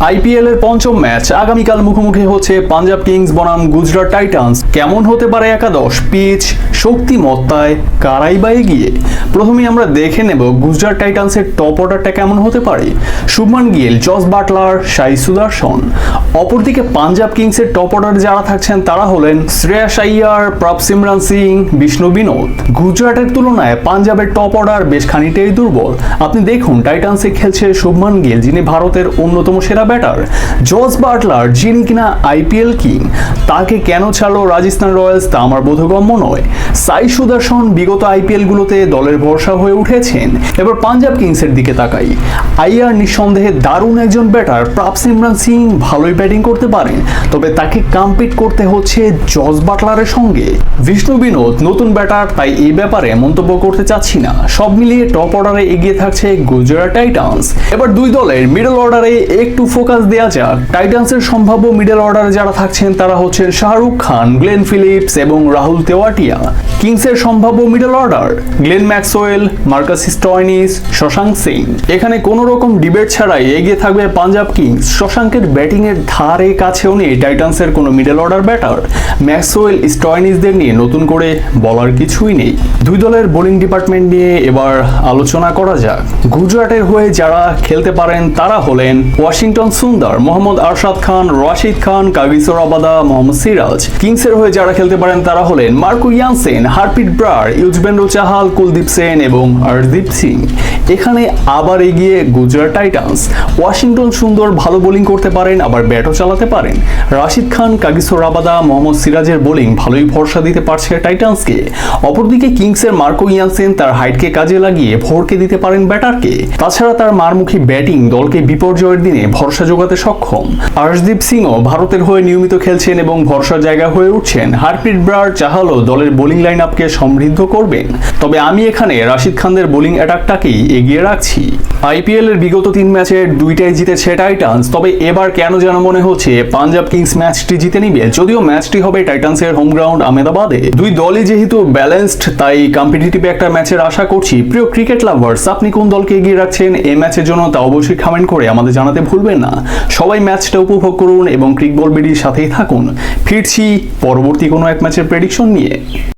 IPL এর পঞ্চম match আগামীকাল মুখোমুখি হচ্ছে পাঞ্জাব কিংস বনাম গুজরাট টাইটান্স। কেমন হতে পারে একাদশ? পিচ শক্তিমত্তায় কারাই বা এগিয়ে? প্রথমেই আমরা দেখে নেব গুজরাট টাইটান্সের টপ অর্ডারটা কেমন হতে পারে। শুভমান গিল, জস বাটলার, সাই সুদর্শন। অপরদিকে পাঞ্জাব কিংসের টপ অর্ডার যারা থাকছেন তারা হলেন শ্রেয়াস আইয়ার প্রভ সিমরান সিং, বিষ্ণু বিনোদ। গুজরাটের তুলনায় পাঞ্জাবের টপ অর্ডার বেশ খানিকটাই দুর্বল। আপনি দেখুন, টাইটান্সে খেলছে শুভমান গিল, যিনি ভারতের অন্যতম সেরা ব্যাটার। জস বাটলার যিনি কিনা আইপিএল কিং, তাকে কেন ছাড়লো রাজস্থান রয়্যালস তা আমার বোধগম্য নয়। সাই সুদর্শন বিগত আইপিএল গুলোতে দলের ভরসা হয়ে উঠেছেন। এবার পাঞ্জাব কিংসের দিকে তাকাই। আইয়ার নিঃসন্দেহে দারুণ একজন ব্যাটার। প্রাপ সিমরান সিং ভালোই ব্যাটিং করতে পারেন, তবে তাকে কম্পিট করতে হচ্ছে জস বাটলারের সঙ্গে। বিষ্ণু বিনোদ নতুন ব্যাটার, তাই এই ব্যাপারে মন্তব্য করতে চাচ্ছি না। সব মিলিয়ে টপ অর্ডারে এগিয়ে থাকছে গুজরাট টাইটান্স। এবার দুই দলের মিডল অর্ডারে একটু ফোকাস দেওয়া যাক। টাইটান্সের সম্ভাব্য মিডল অর্ডারে যারা থাকছেন, তারা হচ্ছেন শাহরুখ খান, গ্লেন ফিলিপস এবং রাহুল তেওয়াটিয়া। কিংসের সম্ভাব্য middle order Glenn Maxwell, Marcus Stoinis, Shashank Singh. এখানে কোনো রকম ডিবেট ছাড়াই এগিয়ে থাকবে পাঞ্জাব কিংস। শশাঙ্কের ব্যাটিং এর ধারে কাছেও নেই টাইটান্সের কোনো মিডল অর্ডার ব্যাটার ম্যাক্সওয়েল, স্টয়নিসদের নিয়ে নতুন করে বলার কিছুই নেই। দুই দলের বোলিং ডিপার্টমেন্ট নিয়ে এবার আলোচনা করা যাক। গুজরাটের হয়ে যারা খেলতে পারেন, তারা হলেন ওয়াশিংটন সুন্দর, মোহাম্মদ আরশাদ খান, রাশিদ খান কাগিসর আবাদা মোহাম্মদ সিরাজ। কিংসের হয়ে যারা খেলতে পারেন তারা হলেন মার্কো ইয়ানসেন হারপিট ব্রার, ইউজবেন্দ্র চাহাল, কুলদীপ সেন এবং হরদীপ সিং। এখানে আবার এগিয়ে গুজরাট টাইটান্স। ওয়াশিংটন সুন্দর ভালো বোলিং করতে পারেন, আবার ব্যাটও চালাতে পারেন। রাশিদ খান কাগিসর আবাদা মোহাম্মদ সিরাজের বোলিং ভালোই ভরসা দিতে পারছে টাইটান্সকে। অপরদিকে কিংসের মার্কো ইয়ানসেন তার হাইটকে কাজে লাগিয়ে ভোরকে দিতে পারেন ব্যাটারকে। তাছাড়া তার মারমুখী ব্যাটিং দলকে বিপর্যয়ের দিনে ভরসা যোগাতে সক্ষম। আর্শদীপ সিংও ভারতের হয়ে নিয়মিত খেলছেন এবং ভরসার জায়গা হয়ে উঠছেন। হারপ্রিট ব্রার, চাহালও দলের বোলিং লাইন আপকে সমৃদ্ধ করবেন। তবে আমি এখানে রাশিদ খানদের বোলিং অ্যাটাকটাকেই এগিয়ে রাখছি। আইপিএল এর বিগত তিন ম্যাচের দুইটাই জিতেছে টাইটান্স। তবে এবার কেন যেন মনে হচ্ছে পাঞ্জাব কিংস ম্যাচটি জিতে নিবে? যদিও ম্যাচটি হবে টাইটান্সের হোম গ্রাউন্ড আহমেদাবাদে। দুই দলই যেহেতু ব্যালেন্সড তাই কম্পিটিটিভ একটা ম্যাচের আশা করছি। প্রিয় ক্রিকেট লাভার্স আপনি কোন দলকে এগিয়ে রাখছেন? এই ম্যাচের জন্য তা অবশ্যই কমেন্ট করে আমাদের জানাতে ভুলবেন না। সবাই ম্যাচটা উপভোগ করুন এবং ক্রিকবল বিডির সাথেই থাকুন। ফিরছি পরবর্তী কোনো এক ম্যাচের প্রেডিকশন নিয়ে।